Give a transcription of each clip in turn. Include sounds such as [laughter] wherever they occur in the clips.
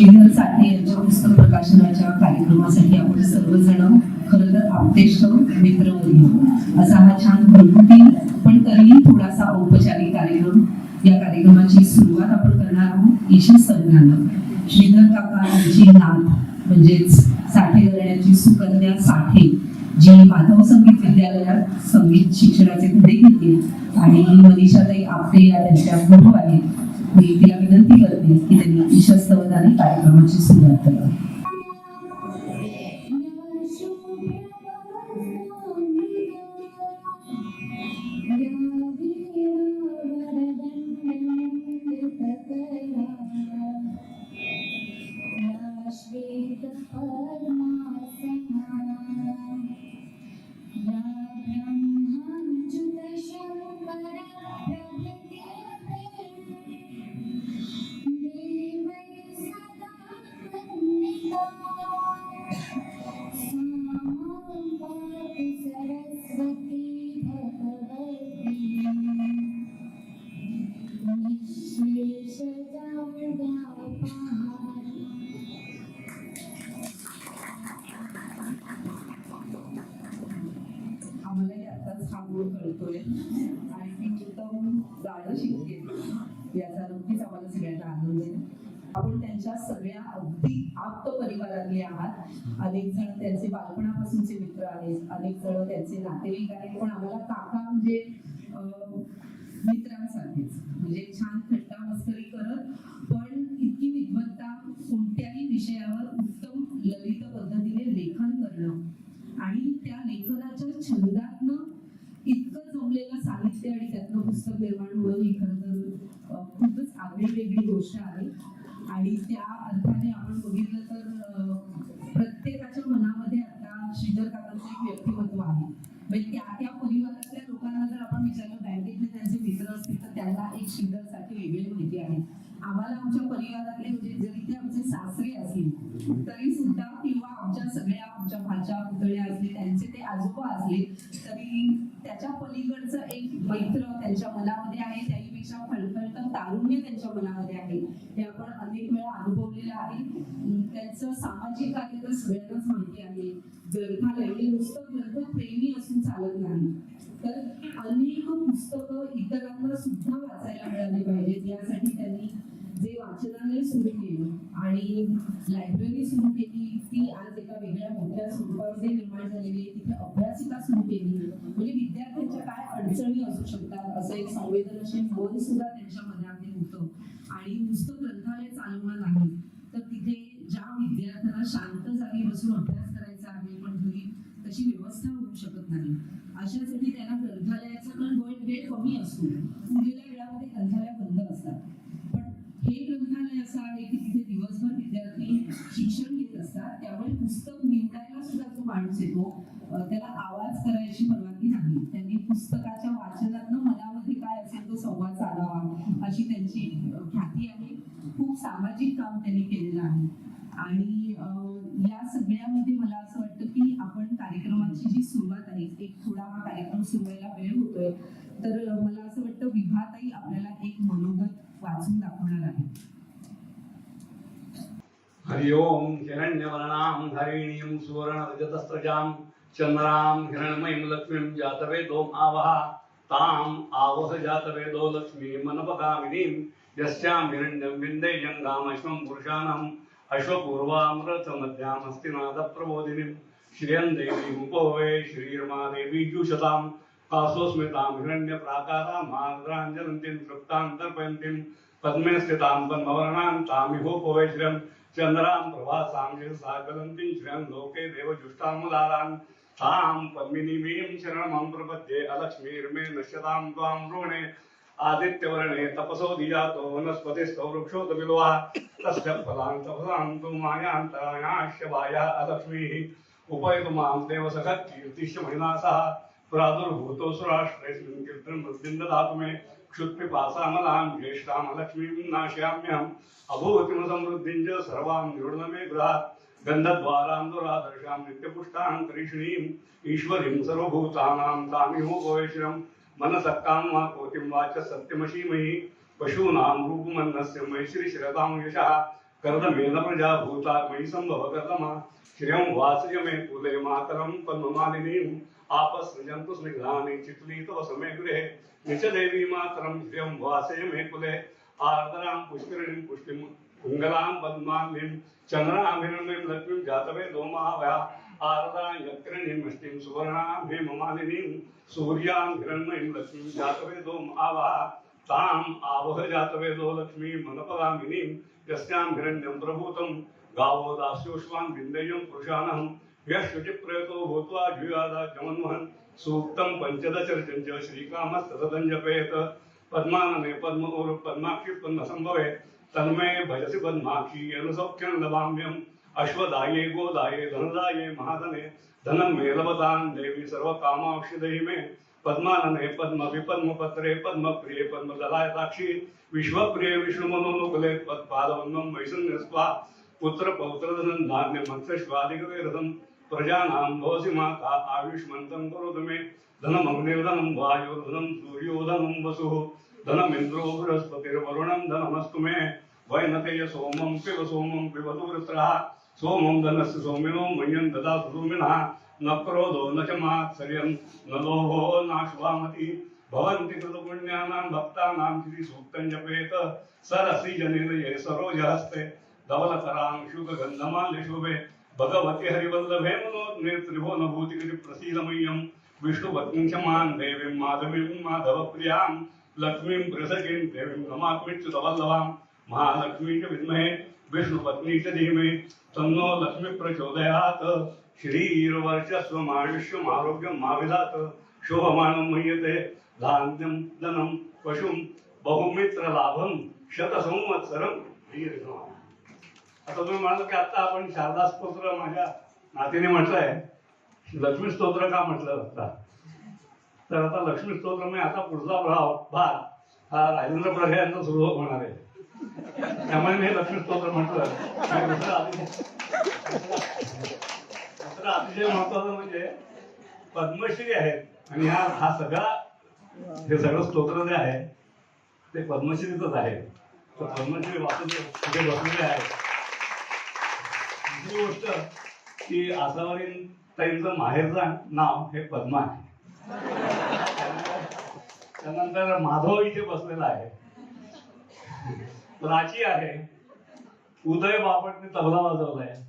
श्रीधर साठे यांच्या पुस्तक प्रकाशनाच्या कार्यक्रमासाठी आपण सर्वजण खरं तर आपतेष्ट मित्र असा हा छान घरगुती पण तरीही थोडासा औपचारिक कार्यक्रम. या कार्यक्रमाची सुरुवात आपण करणार आहोत ईशा संघानं. श्रीधर काका यांची नाथ म्हणजेच साठे घराण्याची सुकन्या साठे जी माधव संगीत विद्यालयात संगीत शिक्षणाचे धडे घेते आणि मनीषाताई आपटे या त्यांच्या गुरु आहेत. मी तिला विनंती करते की त्यांनी ईशस्त कार्यक्रमाची सुरुवात करावी अनेक जण त्यांचे बालपणापासूनचे मित्र आहेत अनेक जण त्यांचे नातेवाईक आहेत पण आम्हाला काका म्हणजे अं, मित्रांसारखेच. म्हणजे छान थट्टा मस्करी करत पण इतकी विद्वत्ता कोणत्याही विषयावर उत्तम ललित पद्धतीने लेखन करणं आणि त्या लेखनाच्या छंदातनं इतकं जमलेलं साहित्य आणि त्यातनं पुस्तक निर्माण होणं ही खरं तर खूपच आगळी वेगळी गोष्ट आहे. आणि त्या अर्थाने आपण बघितलं म्हणजे त्या त्या परिवारातल्या लोकांना जर आपण विचारलं बँकेतले त्यांचे मित्र असतील तर त्यांना एक श्रीधरसाठी वेगळी माहिती आहे. आम्हाला आमच्या परिवारातले म्हणजे जरी ते आमचे सासरे असतील तरी सुद्धा आमच्या पुतळ्या असले त्यांचे ते आजोबा असले तरी त्याच्या पलीकडचं एक मैत्र त्यांच्या मनामध्ये आहे. त्याहीपेक्षा फळफळतं तारुण्य त्यांच्या मनामध्ये आहे. हे आपण अनेक वेळा अनुभवलेलं आहे. त्यांचं सामाजिक कार्य तर सगळ्यांनाच माहिती आहे. ग्रंथालय हे नुसतं ग्रंथप्रेमी असून चालत नाही. तर अनेक पुस्तकं इतरांना सुद्धा वाचायला मिळाली पाहिजेत. यासाठी त्यांनी जे वाचनालय सुरू केलं आणि लायब्ररी सुरू केली ती आज एका वेगळ्या मोठ्या स्वरूपामध्ये निर्माण झालेली आहे. तिथे अभ्यासिका सुरू केली. म्हणजे विद्यार्थ्यांच्या काय अडचणी असू शकतात असं एक संवेदनशील मन सुद्धा त्यांच्या मनामध्ये होतं. आणि नुसतं ग्रंथालय चालवणं नाही. तर तिथे ज्या विद्यार्थ्यांना शांत जागी बसून अभ्यास करायचा आहे पण घरी तशी व्यवस्था होऊ शकत नाही. अशासाठी त्यांना ग्रंथालयाचा पण वेळ वेळ कमी असतो. उरलेल्या वेळामध्ये ग्रंथालय बंद असतात. माणूस येतो. त्याला आवाज करायची परवानगी नाही. त्यांनी पुस्तकाच्या वाचनातनं मनामध्ये काय असेल तो संवाद साधावा अशी त्यांची ख्याती आहे. खूप सामाजिक काम त्यांनी केलेलं आहे. आणि या सगळ्यामध्ये मला असं वाटतं की आपण कार्यक्रमाची जी सुरुवात आहे एक थोडा हा कार्यक्रम सुरू व्हायला वेळ होतोय. तर मला असं वाटतं विभाताई आपल्याला एक मनोगत वाचून दाखवणार आहे हरि ओम हिरण्यवर्णां हरिणीं सुवर्णरजतस्रजां चन्द्रां हिरण्मयीं लक्ष्मीं जातवेदोम् आवह ताम् आवह जातवेदो लक्ष्मीमनपगामिनीं यस्यां हिरण्यं विन्देयङ्गामश्वं पुरुषाणम् अश्वपूर्वामृतमध्यामस्तिनादप्रबोधिनीं श्रियं देवीमुपवे श्रीर्मादेवी जुषतां कासोस्मितां हिरण्यप्राकाराम् आर्द्राञ्जलन्तीं तृप्तां तर्पयन्तीं पद्मे स्थितां पद्मवर्णां तामिहोपवे श्रियं चन्द्रां प्रभासां शिरसागलन्तीं श्रियं लोके देवजुष्टामुदारान् तां पद्मिनीमीं शरणमं प्रपद्ये अलक्ष्मीर्मे नश्यतां त्वां वृणे आदित्यवर्णे तपसो धिजातो वनस्पतिस्थो वृक्षोत बिल्वः तस्य फलां तपसां तु मायान्तरायाश्च वाया अलक्ष्मीः। उपयतु माँ देवसखत्कीर्तिश्च महिना सह प्रादुर्भूतो सुराष्ट्रेऽस्मिन् कीर्तनं मे क्षुत्पिपासामलां ज्येष्ठां लक्ष्मीं नाशयाम्यहम् अभूतिम समृद्धिं च सर्वां निरुण मे गृहात्। गन्धद्वारां दुरादर्शां नित्यपुष्टां करिष्णीम् ईश्वरीं सर्वभूतानां तामिहोपवेशिरं मनसक्तां वा कोटिं वाच सत्यमशीमहि पशूनां रूपमन्नस्य मैश्रीशिरतां यशः। कर्दमेन प्रजा भूता मयि संभव कर्दमा श्रियं वासय मे कुले मातरं पद्ममालिनीम्। आपसृजन्तु स्निग्धानि चित्ली तव गृहे निचदेवी मातरं श्रियं वासय मे कुले। आर्द्रां पुष्करिणीं पुष्टिं कुङ्गलां पद्मालिनीं चन्द्राभिरण्यं लक्ष्मीं जातवे महावया आरदां यत्रिणीं मुष्टिं सुवर्णां हेममालिनीं सूर्यां हिरण्मयीं लक्ष्मीं जातवेदो महावहा ताम् आवह जातवेदो लक्ष्मीं मनपगामिनीं यस्यां हिरण्यं प्रभूतं। गावो दास्योष्वान् विन्देयं पुरुषानहं यशुचिप्रयतो भूत्वा जुयादा जमन्वहन् सूक्तं पञ्चदशर्चञ्च श्रीकामस्तदं जपेत पद्मानने पद्माक्षि पद्मसम्भवे तन्मे भजसि पद्माक्षी येन सौख्यं लभाम्यम् अश्वदाये, गोदाये धनदाये महाधने धनं मे लभतां देवी सर्वकामाक्षिदहि मे पद्मानने पद्म विपद्मपत्रे पद्मप्रिये पद्मदलायताक्षी, विश्वप्रिये विष्णुमनोनुकुले पद्पादवन्नं वैसन्यस्वा पुत्र पौत्रधनं धान्यं मत्स्यश्वादिकवेरधं प्रजानां भवसि माता आयुष्मन्तं करोतु मे। धनमग्निर्धनं वायुर्धनं सूर्योधनं वसुः। धनमिन्द्रो बृहस्पतिर्वरुणं धनमस्तु मे। वैनतेय सोमं पिब सोमं पिबतु वृत्रः। सोमं धनस्य सोमिनो मह्यं ददातु सोमिनः न क्रोधो न च मात्सर्यं। न लोभो नाश्वामति। भवन्ति कृतपुण्यानां भक्तानां श्रीसूक्तं जपेत। सरसि जनिलये सरोजहस्ते। धवलतरां शुकगन्धमाल्यशुभे। भगवति हरिवल्लभे मनोज्ञे त्रिभुवनभूतिगिरि प्रसीदमय्यं विष्णुपत्नीं च मां देवीं माधवीं माधवप्रियां लक्ष्मीं बृहस्पतिं देवीं नमात्मिच्युतवल्लभां महालक्ष्मी च विद्महे विष्णुपत्नी च धीमहि। तन्नो लक्ष्मीप्रचोदयात्। प्रचोदयात् माविदात् शोभमानं मह्यते। धान्यं धनं पशुं बहुमित्रलाभं शतसंवत्सरं। दीर्घम् आता तुम्ही म्हणाल की आता आपण शारदा स्तोत्र माझ्या नातीने म्हटलंय. लक्ष्मी स्तोत्र का म्हटलं आता? तर आता लक्ष्मी स्तोत्र म्हणजे आता पुढचा भाव भाग हा राजेंद्र प्रभे यांचा सुरू होणार आहे. त्यामुळे मी हे लक्ष्मी स्तोत्र म्हटलं. दुसरं अतिशय दुसरं अतिशय महत्वाचं म्हणजे पद्मश्री आहेत. आणि हा हा सगळा हे सगळं स्तोत्र जे आहे ते पद्मश्रीचंच आहे. तर पद्मश्री वाचून तिथे बसलेले आहेत दुसरी गोष्ट की आसावरीन ताईंचं माहेरचं नाव हे पद्मा आहे. त्यानंतर माधव इथे बसलेला आहे. प्राची आहे. उदय बापटने तबला वाजवलाय.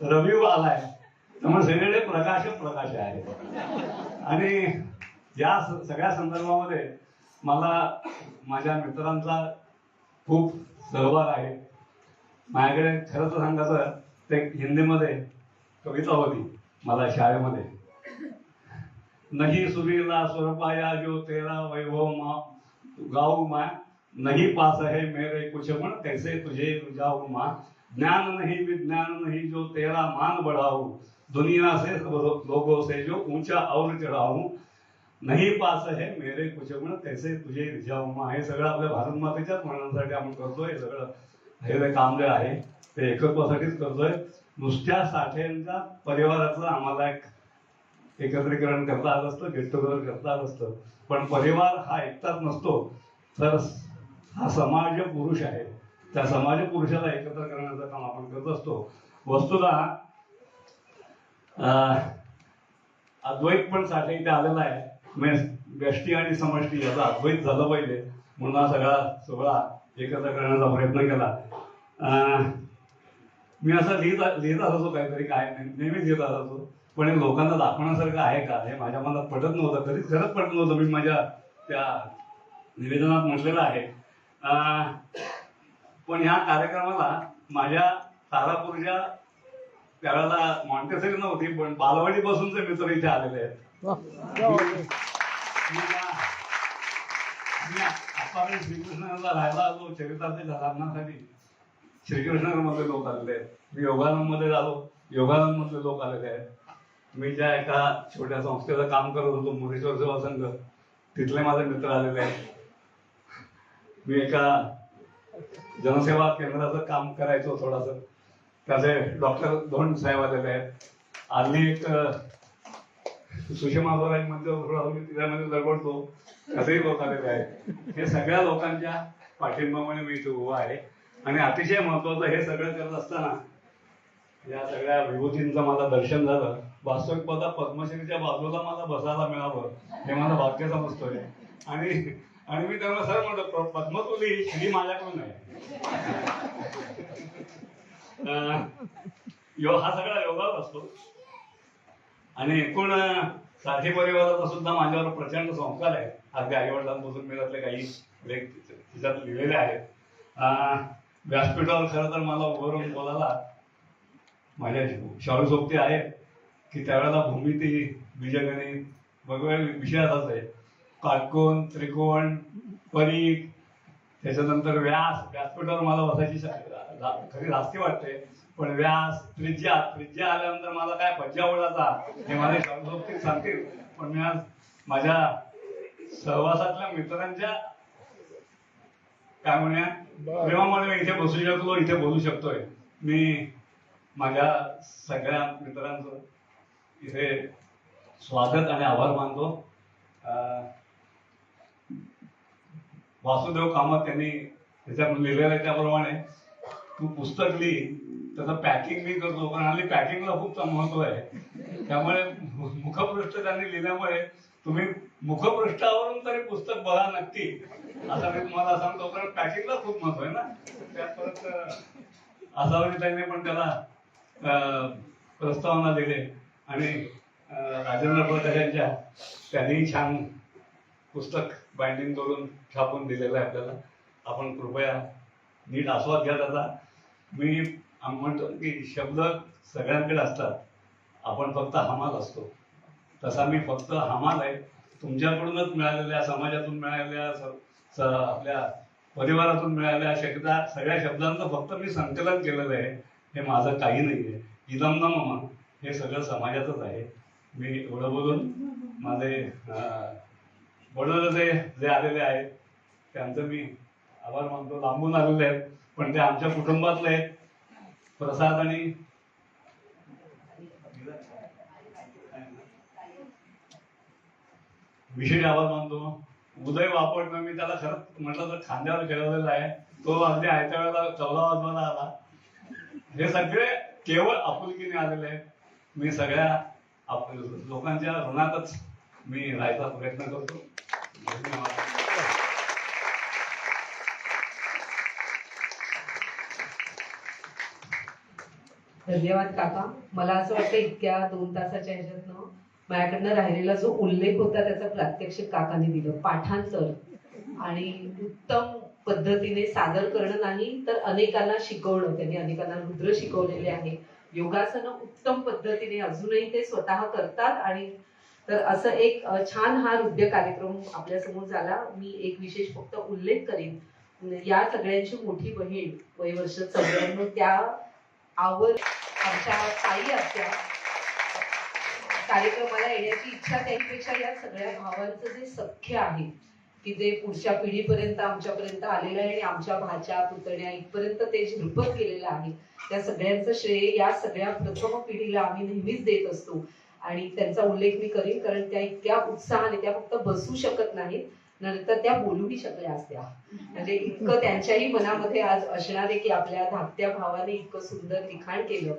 रवी आलाय त्यामुळे सगळे प्रकाश प्रकाश आहे. आणि या स- सगळ्या संदर्भामध्ये मला माझ्या मित्रांचा खूप सहभाग आहे. माझ्याकडे खरं तर सांगायचं ते हिंदीमध्ये कविता होती मला शाळेमध्ये. नहीं सुरीला स्वरपाया जो तेरा वैभव मा गाऊ मा नहीं पास है मेरे कुछ मन कैसे तुझे जाऊ मा? ज्ञान नहीं विज्ञान नहीं जो तेरा मान बढ़ाऊ दुनिया से लोगो लोगों से जो ऊंचा और चढ़ाऊ नाही पास आहे मेरे कुछ मन कैसे तुझे रिझाऊ मा? हे सगळं आपल्या भारत मातेच्याच म्हणण्यासाठी आपण करतोय हे सगळं हे काम जे आहे. ते एकत्वासाठीच करतोय. नुसत्या साठ्यांच्या परिवाराचं आम्हाला एक एकत्रीकरण करता आलं असतं गेट टुगेदर करता आलं असतं. पण परिवार हा एकटाच नसतो. तर हा समाज पुरुष आहे. त्या समाज पुरुषाला एकत्र करण्याचं काम आपण करत असतो. वस्तुतः अं, अद्वैत पण साठे इथे आलेला आहे. म्हणजे व्यष्टी आणि समष्टी याचा अद्वैत झालं पाहिजे म्हणून हा सगळा सोहळा एकत्र करण्याचा प्रयत्न केला. मी असं लिहित लिहित असायचो काहीतरी काय नाही नेहमीच लिहित असायचो पण हे लोकांना दाखवण्यासारखं आहे का? हे माझ्या मनात पटत नव्हतं कधीच खरंच पटत नव्हतं. मी माझ्या त्या निवेदनात म्हटलेलं आहे. पण ह्या कार्यक्रमाला माझ्या तारापूरच्या त्यावेळेला मॉन्टेसरी नव्हती पण बालवाडीपासूनचे मित्र इथे आलेले आहेत. मी श्रीकृष्णाला राहायला आलो चरित्राचे घरांसाठी श्रीकृष्णामध्ये लोक आलेले आहेत. मी योगानंदमध्ये झालो. योगानंदमधले लोक आलेले आहेत. मी ज्या एका छोट्या संस्थेचं काम करत होतो मुरेश्वर सेवा संघ. तिथले माझे मित्र आलेले आहेत. मी एका जनसेवा केंद्राचं काम करायचो थोडस. त्याचे डॉक्टर धोंड साहेब आलेले आहेत. आधी एक सुषमा स्वराजमध्ये तिच्यामध्ये लढवतो त्याचेही लोक आलेले आहेत. हे सगळ्या लोकांच्या पाठिंबामुळे मी इथे उभा आहे. आणि अतिशय महत्वाचं हे सगळं करत असताना या सगळ्या विभूतींचं मला दर्शन झालं. वास्तविक पदा पद्मश्रीच्या बाजूला मला बसायला मिळावं हे मला भाग्य समजतोय. आणि आणि मी त्यांना सर म्हणतो पद्मतुली ही श्री माझ्याकडून आहे. यो हा सगळा योगाच असतो. आणि एकूण साथी परिवाराचा सुद्धा माझ्यावर प्रचंड संस्कार आहे. अगदी आईवडिलांपासून मी त्यातले काही लेख तिच्यात लिहिलेले आहेत. व्यासपीठावर खरं तर मला उभं राहून बोलायला माझ्या शाळू सोबती आहेत की त्यावेळेला भूमिती बीजगणित वेगवेगळे विषय असायचे. काटकोण त्रिकोण परीख त्याच्यानंतर व्यास. व्यासपीठावर मला बसायची खरी रास्ती वाटते. पण व्यास त्रिज्या त्रिज्या आल्यानंतर मला काय पज्जा ओढाचा हे माझे सोबती सांगतील. पण मी आज माझ्या सहवासातल्या मित्रांच्या काय म्हणूया प्रेमामुळे मी इथे बसू शकलो इथे बोलू शकतोय. मी माझ्या सगळ्या मित्रांचं इथे स्वागत आणि आभार मानतो. वासुदेव कामत त्यांनी त्याच्यात लिहिलेलं आहे त्याप्रमाणे तू पुस्तक लिही त्याचं पॅकिंग मी करतो कारण हल्ली पॅकिंगला खूप महत्त्व आहे. त्यामुळे मुखपृष्ठ त्यांनी लिहिल्यामुळे तुम्ही मुखपृष्ठावरून तरी पुस्तक बघा नक्की. असं मी तुम्हाला सांगतो कारण पॅकिंगला खूप महत्त्व आहे ना. त्यात परत अं, आसावरी त्यांनी पण त्याला प्रस्तावना दिले. आणि राजेंद्र प्रकाश यांच्या त्यांनी छान पुस्तक बाइंडिंग करून छापून दिलेलं आहे आपल्याला. आपण कृपया नीट आस्वाद घ्या त्याचा. मी म्हणतो की शब्द सगळ्यांकडे असतात. आपण फक्त हमाल असतो. तसा मी फक्त हमाल आहे. तुमच्याकडूनच मिळालेल्या समाजातून मिळालेल्या स- आपल्या परिवारातून मिळालेल्या शब्दा सगळ्या शब्दांचं फक्त मी संकलन केलेलं आहे. हे माझं काही नाही आहे इदम न हे सगळं समाजाचंच आहे. मी एवढं बोलून माझे अं, जे जे आलेले आहेत त्यांचं मी आभार मानतो. लांबून आलेले आहेत पण ते आमच्या कुटुंबातले आहेत. प्रसाद आणि विशेष आवाज मानतो उदय वापरणं मी त्याला खरंच म्हटलं तर खांद्यावर खेळवलेला आहे. तो अगदी आयत्या वेळेला चौदा वाजवायला आला. हे सगळे केवळ आपुलकीने आलेले आहेत. मी सगळ्या आप- लोकांच्या ऋणातच मी राहायचा प्रयत्न करतो. धन्यवाद धन्यवाद काका. मला असं वाटतं इतक्या दोन तासाच्या ह्याच्यातनं माझ्याकडनं राहिलेला जो उल्लेख होता त्याचा प्रात्यक्षिक काकाने दिलं. पाठांतर आणि उत्तम पद्धतीने सादर करणं नाही तर अनेकांना शिकवणं. त्यांनी अनेकांना रुद्र शिकवलेले आहे. योगासनं उत्तम पद्धतीने अजूनही ते स्वतः करतात आणि तर असं एक छान हा हृदय कार्यक्रम आपल्यासमोर झाला. मी एक विशेष फक्त उल्लेख करीन. या सगळ्यांची मोठी बहीण वयवर्ष चौऱ्याण्णव त्या आवर आमच्या ताई असत्या कार्यक्रमाला येण्याची इच्छा त्याहीपेक्षा या सगळ्या भावांचं जे सख्य आहे की जे पुढच्या पिढीपर्यंत आमच्यापर्यंत आलेलं आहे आणि आमच्या भाच्या पुतण्या इथपर्यंत ते झिरपत गेलेलं आहे. त्या सगळ्यांचं श्रेय या सगळ्या प्रथम पिढीला आम्ही नेहमीच देत असतो. आणि त्यांचा उल्लेख मी करीन कारण त्या इतक्या उत्साहाने त्या फक्त बसू शकत नाहीत नंतर त्या बोलूही शकल्या असत्या. म्हणजे इतकं त्यांच्याही मनामध्ये आज असणार आहे की आपल्या धाकट्या भावाने इतकं सुंदर लिखाण केलं.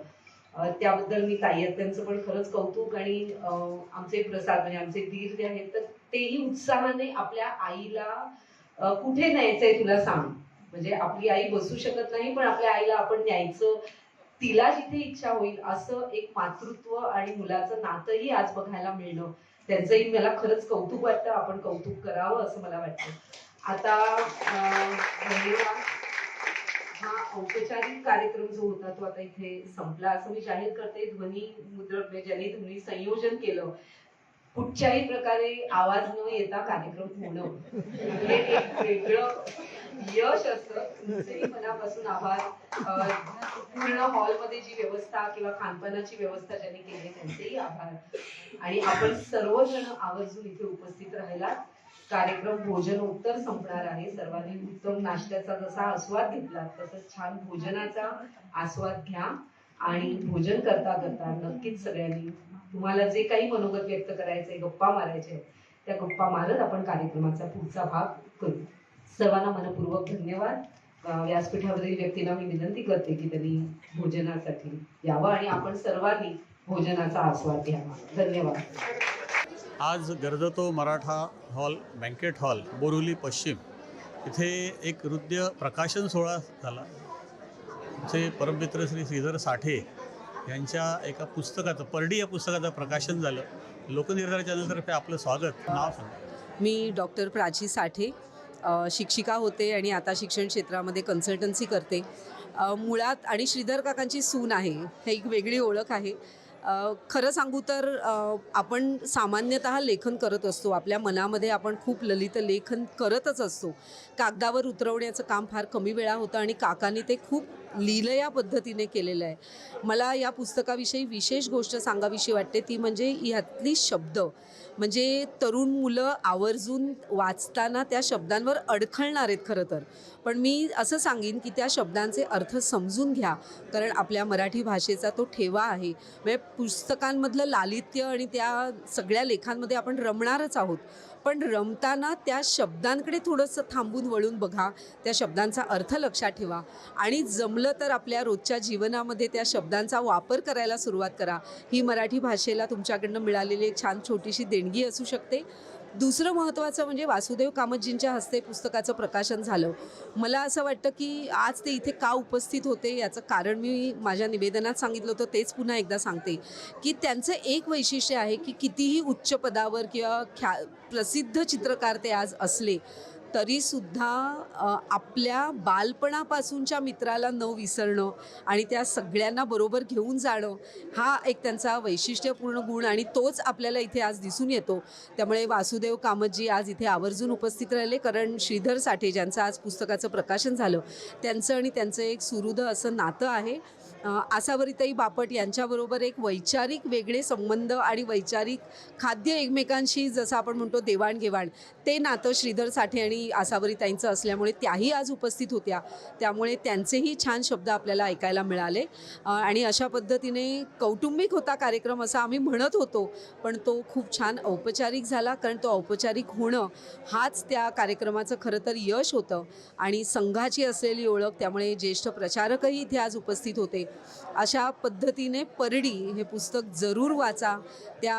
त्याबद्दल मी ताई त्यांचं पण खरंच कौतुक आणि आमचे प्रसाद म्हणजे आमचे दीर जे आहेत तर तेही उत्साहाने आपल्या आईला कुठे न्यायचंय तुला सांग. म्हणजे आपली आई बसू शकत नाही पण आपल्या आईला आपण न्यायचं तिला जिथे इच्छा होईल असं एक मातृत्व आणि मुलाचं नातंही आज बघायला मिळणं त्यांचंही मला खरंच कौतुक वाटतं. आपण कौतुक करावं असं मला वाटतं. आता अं, हा औपचारिक कार्यक्रम जो होता तो आता इथे संपला. असं मी जाहीर करते ध्वनी मुद्रक म्हणजे ज्यांनी ध्वनी संयोजन केलं कुठच्याही प्रकारे आवाज न येता कार्यक्रम होणं. हे एक वेगळं यश असतं तुमचेही मनापासून आभार. पूर्ण हॉलमध्ये जी व्यवस्था किंवा खानपानाची व्यवस्था ज्यांनी केली त्यांचेही आभार. आणि आपण सर्वजण आवर्जून इथे उपस्थित राहिला कार्यक्रम भोजन उत्तर संपणार आहे. सर्वांनी उत्तम नाश्त्याचा जसा आस्वाद घेतला तसंच छान भोजनाचा आस्वाद घ्या आणि भोजन करता करता नक्कीच सगळ्यांनी तुम्हाला जे काही मनोगत व्यक्त करायचे गप्पा मारायचे त्या गप्पा मारत आपण कार्यक्रमाचा पुढचा भाग करू. सर्वांना मनपूर्वक धन्यवाद. व्यासपीठावरील व्यक्तींना मी विनंती करते की त्यांनी भोजनासाठी यावं आणि आपण सर्वांनी भोजनाचा आस्वाद घ्यावा. धन्यवाद. आज गर्दतो Maratha hall banquet hall Borivali पश्चिम. इथे एक नृत्य प्रकाशन सोहळा झाला. आमचे परममित्र श्री श्रीधर साठे यांच्या एका पुस्तकाचं परडी या पुस्तकाचं प्रकाशन झालं. लोकनिर्धार चॅनलतर्फे आपलं स्वागत. नाव मी डॉक्टर प्राची साठे शिक्षिका होते आणि आता शिक्षण क्षेत्रामध्ये कन्सल्टन्सी करते. मुळात आणि श्रीधर काकांची सून आहे हे एक वेगळी ओळख आहे. खरं सांगू तर आपण सामान्यतः लेखन करत असतो. आपल्या मनामध्ये आपण खूप ललित लेखन करतच असतो. कागदावर उतरवण्याचं काम फार कमी वेळा होतं आणि काकांनी ते खूप लीलया पद्धतीने केलेलं आहे. मला या पुस्तकाविषयी विशेष गोष्ट सांगावीशी वाटते. ती म्हणजे ह्यातली शब्द. म्हणजे तरुण मुलं आवर्जून वाचताना त्या शब्दांवर अडखळणार आहेत खरं तर. पण मी असं सांगेन की त्या शब्दांचे अर्थ समजून घ्या. कारण आपल्या मराठी भाषेचा तो ठेवा आहे. म्हणजे पुस्तकांमधलं लालित्य आणि त्या सगळ्या लेखांमध्ये आपण रमणारच आहोत. पण रमताना त्या शब्दांकडे थोडंसं थांबून वळून बघा. त्या शब्दांचा अर्थ लक्षात ठेवा. आणि जमलं तर आपल्या रोजच्या जीवनामध्ये त्या शब्दांचा वापर करायला सुरुवात करा. ही मराठी भाषेला तुमच्याकडनं मिळालेली एक छान छोटीशी देणगी असू शकते. दुसरं महत्त्वाचं म्हणजे वासुदेव कामतजींच्या हस्ते पुस्तकाचं प्रकाशन झालं. मला असं वाटतं की आज ते इथे का उपस्थित होते याचं कारण मी माझ्या निवेदनात सांगितलं होतं तेच पुन्हा एकदा सांगते. की त्यांचं एक वैशिष्ट्य आहे की कितीही उच्च पदावर किंवा ख्या प्रसिद्ध चित्रकार ते आज असले तरीसुद्धा आपल्या बालपणापासूनच्या मित्राला न विसरणं आणि त्या सगळ्यांना बरोबर घेऊन जाणं हा एक त्यांचा वैशिष्ट्यपूर्ण गुण आणि तोच आपल्याला इथे आज दिसून येतो. त्यामुळे वासुदेव कामतजी आज इथे आवर्जून उपस्थित राहिले. कारण श्रीधर साठे ज्यांचं आज पुस्तकाचं प्रकाशन झालं त्यांचं आणि त्यांचं एक सुहृद असं नातं आहे. आसावरीताई बापट यांच्याबरोबर एक वैचारिक वेगळे संबंध आणि वैचारिक खाद्य एकमेकांशी जसं आपण म्हणतो देवाणघेवाण. ते नातं श्रीधर साठे आणि आसावरीताईंचं असल्यामुळे त्याही आज उपस्थित होत्या. त्यामुळे त्यांचेही छान शब्द आपल्याला ऐकायला मिळाले. आणि अशा पद्धतीने कौटुंबिक होता कार्यक्रम असा आम्ही म्हणत होतो पण तो खूप छान औपचारिक झाला कारण तो औपचारिक होणं हाच त्या कार्यक्रमाचं खरं तर यश होतं. आणि संघाची असलेली ओळख त्यामुळे ज्येष्ठ प्रचारकही इथे आज उपस्थित होते. अशा पद्धतीने परडी हे पुस्तक जरूर वाचा. त्या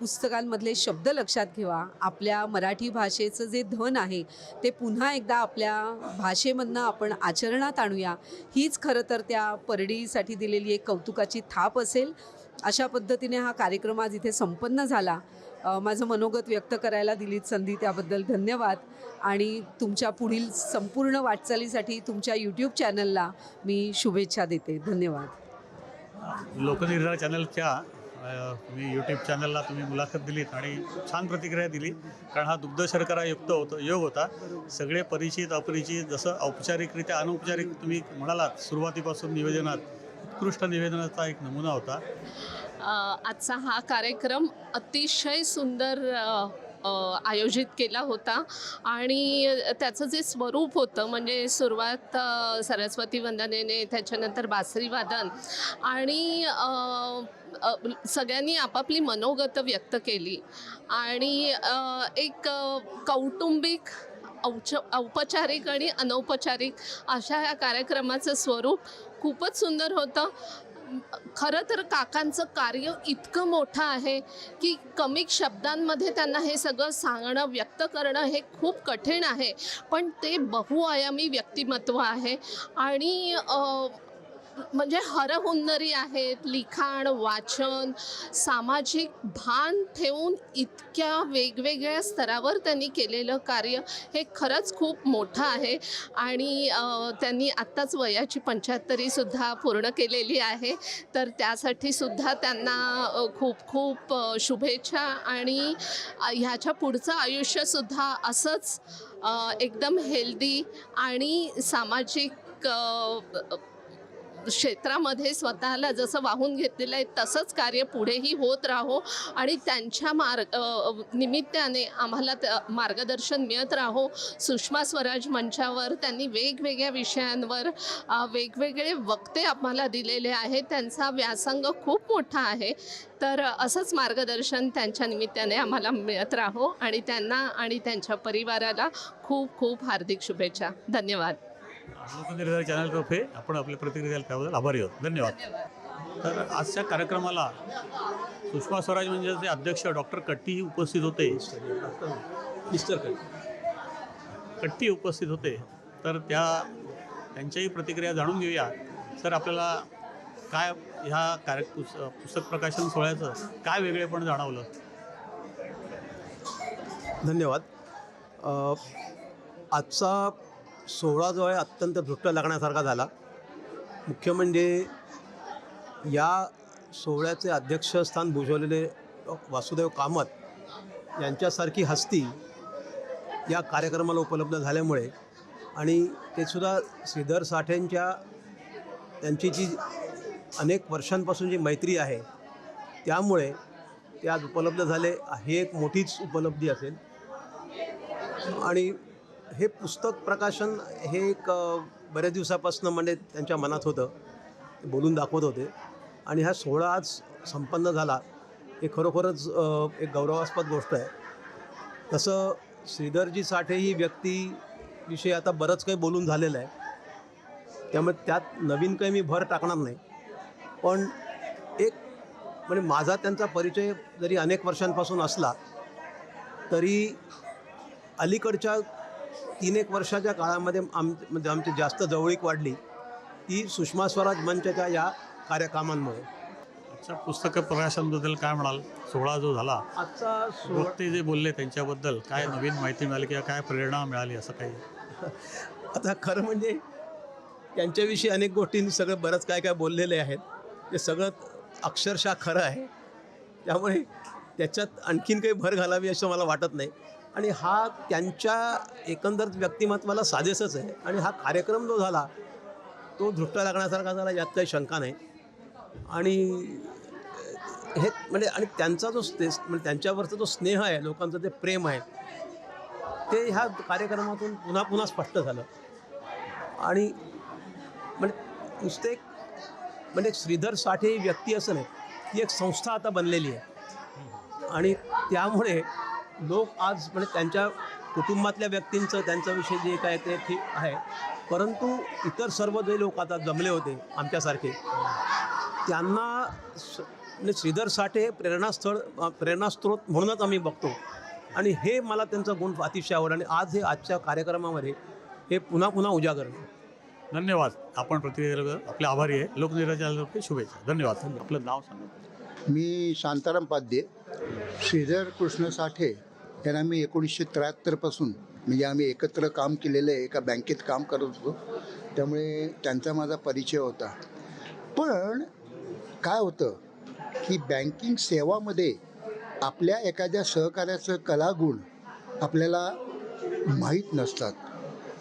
पुस्तकांमधले शब्द लक्षात घेवा. आपल्या मराठी भाषेचं जे धन आहे ते पुन्हा एकदा आपल्या भाषेमधनं आपण आचरणात आणूया. हीच खरं तर त्या परडीसाठी दिलेली एक कौतुकाची थाप असेल. अशा पद्धतीने हा कार्यक्रम आज इथे संपन्न झाला. माझं मनोगत व्यक्त करायला दिलीत संधी त्याबद्दल धन्यवाद. आणि तुमच्या पुढील संपूर्ण वाटचालीसाठी तुमच्या यूट्यूब चॅनलला मी शुभेच्छा देते. धन्यवाद. लोकनिर्धार चॅनलच्या अ, मी यूट्यूब चॅनलला तुम्ही मुलाखत दिलीत आणि छान प्रतिक्रिया दिली. कारण हा दुग्ध शर्करा युक्त होतो योग होता. सगळे परिचित अपरिचित जसं औपचारिकरित्या अनौपचारिक तुम्ही म्हणालात सुरुवातीपासून निवेदनात उत्कृष्ट निवेदनाचा एक नमुना होता. आजचा हा कार्यक्रम अतिशय सुंदर आयोजित केला होता. आणि त्याचं जे स्वरूप होतं म्हणजे सुरुवात सरस्वती वंदनेने त्याच्यानंतर बासरीवादन आणि सगळ्यांनी आपापली मनोगत व्यक्त केली. आणि एक कौटुंबिक औच औपचारिक आणि अनौपचारिक अशा या कार्यक्रमाचं स्वरूप खूपच सुंदर होतं. खरं तर काकांचं कार्य इतकं मोठं आहे की कमी शब्दांमध्ये त्यांना हे सगळं सांगणं व्यक्त करणं हे खूप कठीण आहे. पण ते बहुआयामी व्यक्तिमत्व आहे. आणि म्हणजे हरहुन्नरी आहेत लिखाण वाचन सामाजिक भान ठेवून इतक्या वेगवेगळ्या स्तरावर त्यांनी केलेलं कार्य हे खरंच खूप मोठं आहे. आणि त्यांनी आत्ताच वयाची पंच्याहत्तरीसुद्धा पूर्ण केलेली आहे. तर त्यासाठी सुद्धा त्यांना खूप खूप शुभेच्छा आणि ह्याच्या पुढचं आयुष्यसुद्धा असंच एकदम हेल्दी आणि सामाजिक क्षेत्रामध्ये स्वतःला जसं वाहून घेतलेलं आहे तसंच कार्य पुढेही होत राहो. आणि त्यांच्या मार्ग निमित्ताने आम्हाला मार्गदर्शन मिळत राहो. सुषमा स्वराज मंचावर त्यांनी वेगवेगळ्या विषयांवर वेगवेगळे वक्ते आम्हाला दिलेले आहेत. त्यांचा व्यासंग खूप मोठा आहे. तर असंच मार्गदर्शन त्यांच्या निमित्ताने आम्हाला मिळत राहो. आणि त्यांना आणि त्यांच्या परिवाराला खूप खूप हार्दिक शुभेच्छा. धन्यवाद. लोकनिर्धार चॅनलतर्फे आपण आपल्या प्रतिक्रिया दिल्या त्याबद्दल आभारी आहोत. धन्यवाद. तर आजच्या कार्यक्रमाला सुषमा स्वराज मंडळाचे अध्यक्ष डॉक्टर कट्टीही उपस्थित होते. मिस्टर कट्टी. उपस्थित होते. तर त्या त्यांच्याही प्रतिक्रिया जाणून घेऊया. सर आपल्याला काय ह्या कार्य पुस पुस्तक प्रकाशन सोहळ्याचं काय वेगळेपण जाणवलं? धन्यवाद. आजचा सोहळा जो आहे अत्यंत दृष्ट लागण्यासारखा झाला. मुख्य म्हणजे या सोहळ्याचे अध्यक्षस्थान भूषवलेले वासुदेव कामत यांच्यासारखी हस्ती या कार्यक्रमाला उपलब्ध झाल्यामुळे आणि ते सुद्धा श्रीधर साठेंच्या त्यांची जी अनेक वर्षांपासून जी मैत्री आहे त्यामुळे ते आज उपलब्ध झाले. ही एक मोठीच उपलब्धी असेल. आणि हे पुस्तक प्रकाशन हे एक बऱ्याच दिवसापासून म्हणजे त्यांच्या मनात होतं. ते बोलून दाखवत होते. आणि हा सोहळा आज संपन्न झाला. हे खरोखरच एक गौरवास्पद गोष्ट आहे. तसं श्रीधरजी साठे ही व्यक्तीविषयी आता बरंच काही बोलून झालेलं आहे. त्यामुळे त्यात नवीन काही मी भर टाकणार नाही. पण एक म्हणजे माझा त्यांचा परिचय जरी अनेक वर्षांपासून असला तरी अलीकडच्या तीन एक वर्षाच्या काळामध्ये आम म्हणजे आमची जास्त जवळीक वाढली ती सुषमा स्वराज मंचाच्या या कार्यक्रमांमुळे आजच्या पुस्तक प्रकाशनबद्दल काय म्हणाल? सोहळा जो झाला आजचा सोहळा जे बोलले त्यांच्याबद्दल काय नवीन माहिती मिळाली किंवा काय प्रेरणा मिळाली असं काही? [laughs] आता खरं म्हणजे त्यांच्याविषयी अनेक गोष्टींनी सगळं बरंच काय काय बोललेले आहेत. ते सगळं अक्षरशः खरं आहे. त्यामुळे त्याच्यात आणखीन काही भर घालावी असं मला वाटत नाही. आणि हा त्यांच्या एकंदर व्यक्तिमत्वाला साजेसच आहे. आणि हा कार्यक्रम जो झाला तो दृष्ट लागण्यासारखा झाला यात काही शंका नाही. आणि हे म्हणजे आणि त्यांचा जो स्ने म्हणजे त्यांच्यावरचा जो स्नेह आहे लोकांचं ते प्रेम आहे ते ह्या कार्यक्रमातून पुन्हा पुन्हा स्पष्ट झालं. आणि म्हणजे नुसते एक- म्हणजे श्रीधर साठे ही व्यक्ती असं नाही ती एक संस्था आता बनलेली आहे. आणि त्यामुळे लोक आज म्हणजे त्यांच्या कुटुंबातल्या व्यक्तींचं त्यांच्याविषयी जे काय ते ठीक आहे. परंतु इतर सर्व जे लोक आता जमले होते आमच्यासारखे त्यांना स- म्हणजे श्रीधर साठे प्रेरणास्थळ प्रेरणास्त्रोत म्हणूनच आम्ही बघतो. आणि हे मला त्यांचा गुण अतिशय आवड आणि आज हे आजच्या कार्यक्रमामध्ये हे पुन्हा पुन्हा उजागर. धन्यवाद. आपण प्रतिक्रिया आपले आभारी आहे. चॅनलतर्फे शुभेच्छा. धन्यवाद. आपलं नाव सांगा. मी शांताराम पाध्ये श्रीधर कृष्ण साठे त्यांना मी एकोणीसशे त्र्याहत्तरपासून म्हणजे आम्ही एकत्र काम केलेलं आहे एका बँकेत काम करत होतो. त्यामुळे त्यांचा माझा परिचय होता. पण काय होतं की बँकिंग सेवामध्ये आपल्या एखाद्या सहकार्याचं कलागुण आपल्याला माहीत नसतात.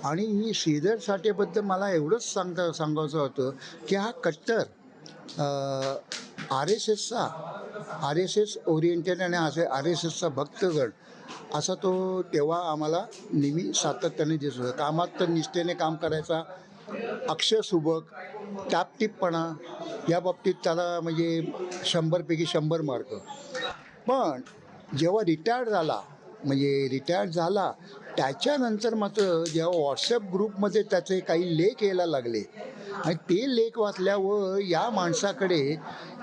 आणि ही श्रीधर साठेबद्दल मला एवढंच सांगता सांगायचं होतं की हा कट्टर आर एस एसचा आर एस एस ओरिएंटेड आणि असे आर एस एसचा भक्तगण असा तो तेव्हा आम्हाला नेहमी सातत्याने दिसत होता. कामात तर निष्ठेने काम करायचा अक्षरसुबक टापटीपणा या बाबतीत त्याला म्हणजे शंभरपैकी शंभर मार्क. पण जेव्हा रिटायर्ड झाला म्हणजे रिटायर्ड झाला त्याच्यानंतर मात्र जेव्हा व्हॉट्सअप ग्रुपमध्ये त्याचे काही लेख यायला लागले आणि ते लेख वाचल्यावर या माणसाकडे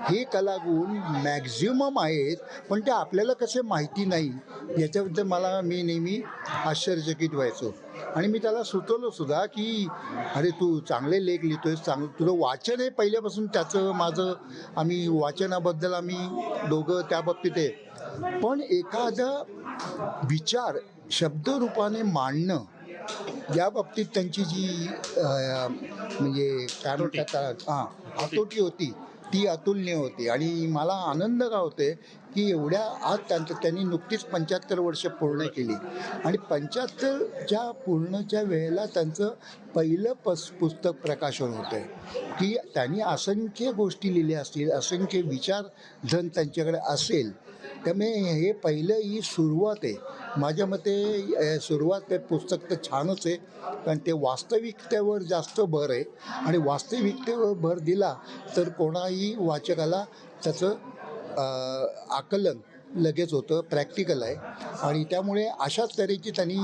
हे कलागुण मॅक्झिमम आहेत पण ते आपल्याला कसे माहिती नाही याच्याबद्दल मला मी नेहमी आश्चर्यचकित व्हायचो. आणि मी त्याला सुचवलं सुद्धा की अरे तू चांगले लेख लिहितोयस चांगलं तुझं वाचन आहे पहिल्यापासून त्याचं माझं आम्ही वाचनाबद्दल आम्ही दोघं त्या बाबतीत आहे. पण एखादा विचार शब्दरूपाने मांडणं या बाबतीत त्यांची जी अ, म्हणजे काय म्हणतात हां हातोटी होती. ती अतुलनीय होती. आणि मला आनंद का होते की एवढ्या आज त्यांचं त्यांनी नुकतीच पंच्याहत्तर वर्ष पूर्ण केली. आणि पंच्याहत्तरच्या पूर्णच्या वेळेला त्यांचं पहिलं पस पुस्तक प्रकाशन होतं की त्यांनी असंख्य गोष्टी लिहिल्या असतील असंख्य विचारधन त्यांच्याकडे असेल त्यामुळे हे पहिलं ही सुरुवात आहे. माझ्या मते सुरुवात ते पुस्तक तर छानच आहे कारण ते वास्तविकतेवर जास्त भर आहे. आणि वास्तविकतेवर भर दिला तर कोणाही वाचकाला त्याचं आकलन लगेच होतं प्रॅक्टिकल आहे. आणि त्यामुळे अशाच तऱ्हेची त्यांनी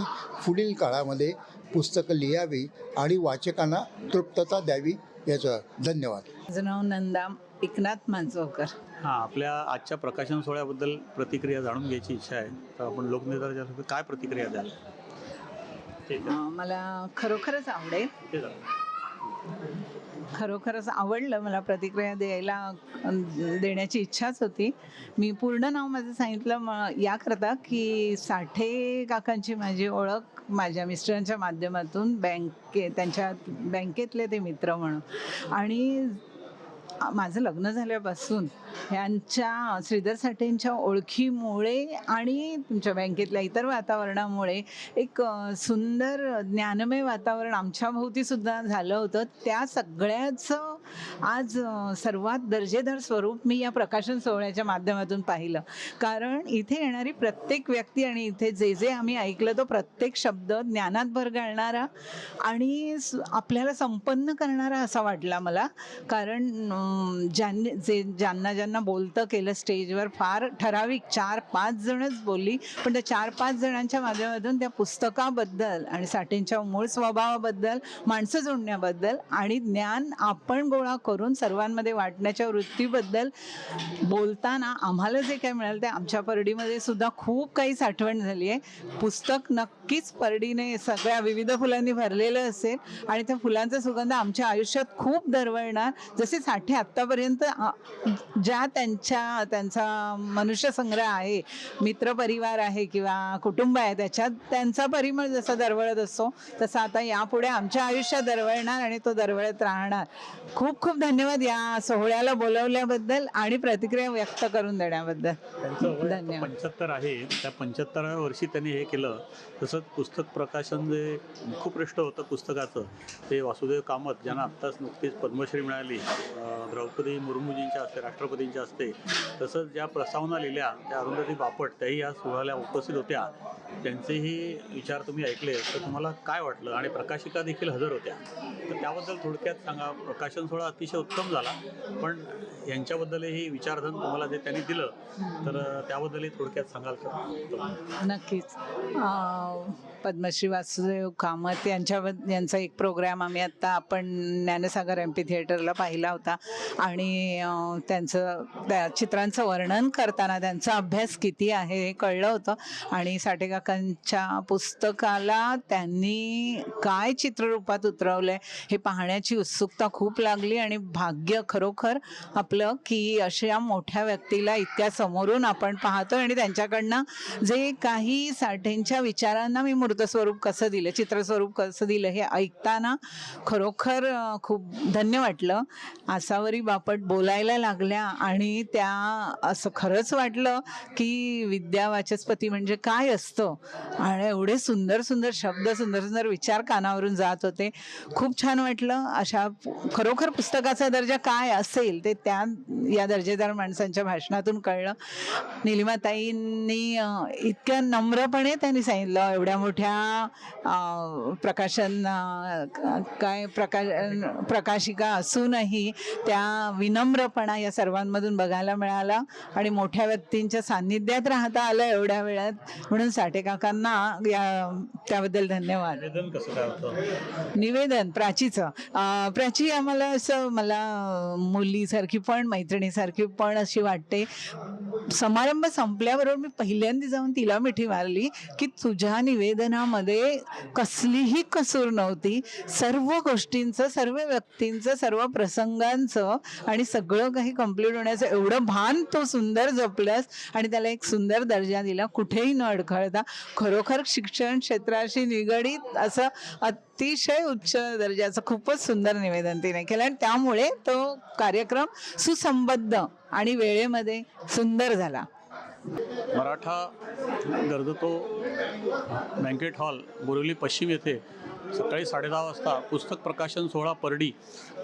पुढील काळामध्ये पुस्तकं लिहावी आणि वाचकांना तृप्तता द्यावी याचं धन्यवाद. माझं नाव नंदा एकनाथ मांजवकर हां आपल्या आजच्या प्रकाशन सोहळ्याबद्दल प्रतिक्रिया जाणून घ्यायची इच्छा आहे. तर आपण लोकनेत्याच्या काय प्रतिक्रिया द्याल? अं, मला खरोखरच आवडेल. खरोखरच आवडलं मला प्रतिक्रिया द्यायला अं, देण्याची इच्छाच होती. मी पूर्ण नाव माझं सांगितलं म याकरता की साठे काकांची माझी ओळख माझ्या मिस्टरांच्या माध्यमातून बँके त्यांच्या बँकेतले ते मित्र म्हणून. आणि माझं लग्न झाल्यापासून ह्यांच्या श्रीधर साठेंच्या ओळखीमुळे आणि तुमच्या बँकेतल्या इतर वातावरणामुळे एक सुंदर ज्ञानमय वातावरण आमच्या भोवती सुद्धा झालं होतं. त्या सगळ्याचं आज सर्वात दर्जेदार स्वरूप मी या प्रकाशन सोहळ्याच्या माध्यमातून पाहिलं. कारण इथे येणारी प्रत्येक व्यक्ती आणि इथे जे जे आम्ही ऐकलं तो प्रत्येक शब्द ज्ञानात भर घालणारा आणि आपल्याला संपन्न करणारा असा वाटला मला. कारण ज्यांनी जे ज्यांना ज्यांना बोलतं केलं स्टेजवर फार ठराविक चार पाच जणच बोलली. पण त्या चार पाच जणांच्या माध्यमातून त्या पुस्तकाबद्दल आणि साठेंच्या मूळ स्वभावाबद्दल माणसं जोडण्याबद्दल आणि ज्ञान आपण गोळा करून सर्वांमध्ये वाटण्याच्या वृत्तीबद्दल बोलताना आम्हाला जे काय मिळालं ते आमच्या परडीमध्ये सुद्धा खूप काही साठवण झाली आहे. पुस्तक नक्कीच परडीने सगळ्या विविध फुलांनी भरलेलं असेल आणि त्या फुलांचा सुगंध आमच्या आयुष्यात खूप दरवळणार. जसे साठे आत्तापर्यंत ज्या त्यांच्या त्यांचा मनुष्य संग्रह आहे मित्रपरिवार आहे किंवा कुटुंब आहे त्याच्यात त्यांचा परिमळ जसा दरवळत असतो तसा आता यापुढे आमच्या आयुष्यात दरवळणार आणि तो दरवळत राहणार. खूप खूप धन्यवाद या सोहळ्याला बोलवल्याबद्दल आणि प्रतिक्रिया व्यक्त करून देण्याबद्दल. धन्यवाद. पंच्याहत्तर आहे. त्या पंच्याहत्तराव्या वर्षी त्यांनी हे केलं. तसंच पुस्तक प्रकाशन जे मुखपृष्ठ होतं पुस्तकाचं ते वासुदेव कामत ज्यांना आत्ताच नुकतीच पद्मश्री मिळाली द्रौपदी मुर्मूजींच्या हस्ते राष्ट्रपतींच्या हस्ते तसंच ज्या प्रस्तावना लिहिल्या त्या अरुंधती बापट त्याही या सोहळ्याला उपस्थित होत्या. त्यांचेही विचार तुम्ही ऐकले तर तुम्हाला काय वाटलं? आणि प्रकाशिका देखील हजर होत्या. तर त्याबद्दल थोडक्यात सांगा प्रकाशन सोहळा अतिशय उत्तम झाला. पण यांच्याबद्दलही विचारधन तुम्हाला जे त्यांनी दिलं तर त्याबद्दलही थोडक्यात सांगाल का? नक्कीच. पद्मश्री वासुदेव कामत यांच्या यांचा एक प्रोग्राम आम्ही आत्ता आपण ज्ञानसागर एम पी थिएटरला पाहिला होता. आणि त्यांचं त्या चित्रांचं वर्णन करताना त्यांचा अभ्यास किती आहे हे कळलं होतं. आणि साठेकाकांच्या पुस्तकाला त्यांनी काय चित्ररूपात उतरवलं आहे हे पाहण्याची उत्सुकता खूप लागली. आणि भाग्य खरोखर आपलं की अशा मोठ्या व्यक्तीला इतक्या समोरून आपण पाहतो आणि त्यांच्याकडनं जे काही साठेंच्या विचारांना मी मूर्तस्वरूप कसं दिलं चित्रस्वरूप कसं दिलं हे ऐकताना खरोखर खूप धन्य वाटलं. आसावरी बापट बोलायला लागल्या आणि त्या असं खरंच वाटलं की विद्या वाचस्पती म्हणजे काय असतं? आणि एवढे सुंदर सुंदर शब्द सुंदर सुंदर विचार कानावरून जात होते. खूप छान वाटलं. अशा खरोखर पुस्तकाचा दर्जा काय असेल ते त्या या दर्जेदार माणसांच्या भाषणातून कळलं. निलिमाताईंनी इतक्या नम्रपणे त्यांनी सांगितलं एवढ्या मोठ्या प्रकाशन काय प्रकाश प्रकाशिका असूनही त्या विनम्रपणा या सर्वांमधून बघायला मिळाला आणि मोठ्या व्यक्तींच्या सान्निध्यात राहता आलं एवढ्या वेळात. म्हणून साठे काकांना या त्याबद्दल धन्यवाद. निवेदन प्राचीचं. प्राची आम्हाला असं मला मुलीसारखी पण मैत्रिणीसारखी पण अशी वाटते. समारंभ संपल्याबरोबर मी पहिल्यांदा जाऊन तिला मिठी मारली की तुझ्या निवेदनामध्ये कसलीही कसूर नव्हती. सर्व गोष्टींचं सर्व व्यक्तींचं सर्व प्रसंगांचं आणि सगळं काही कंप्लीट होण्याचं एवढं भान तो सुंदर जपलंस आणि त्याला एक सुंदर दर्जा दिला. कुठेही न अडखळता खरोखर शिक्षण क्षेत्राशी निगडीत असं अतिशय उच्च दर्जाचं खूपच सुंदर निवेदन तिने केलं आणि त्यामुळे तो कार्यक्रम सुसंबद्ध आणि वेळेमध्ये सुंदर झाला. मराठा गरजतो बँकेट हॉल बोरिवली पश्चिम येथे सकाळी साडेदहा वाजता पुस्तक प्रकाशन सोहळा परडी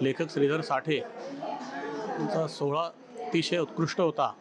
लेखक श्रीधर साठे यांचा सोहळा अतिशय उत्कृष्ट होता.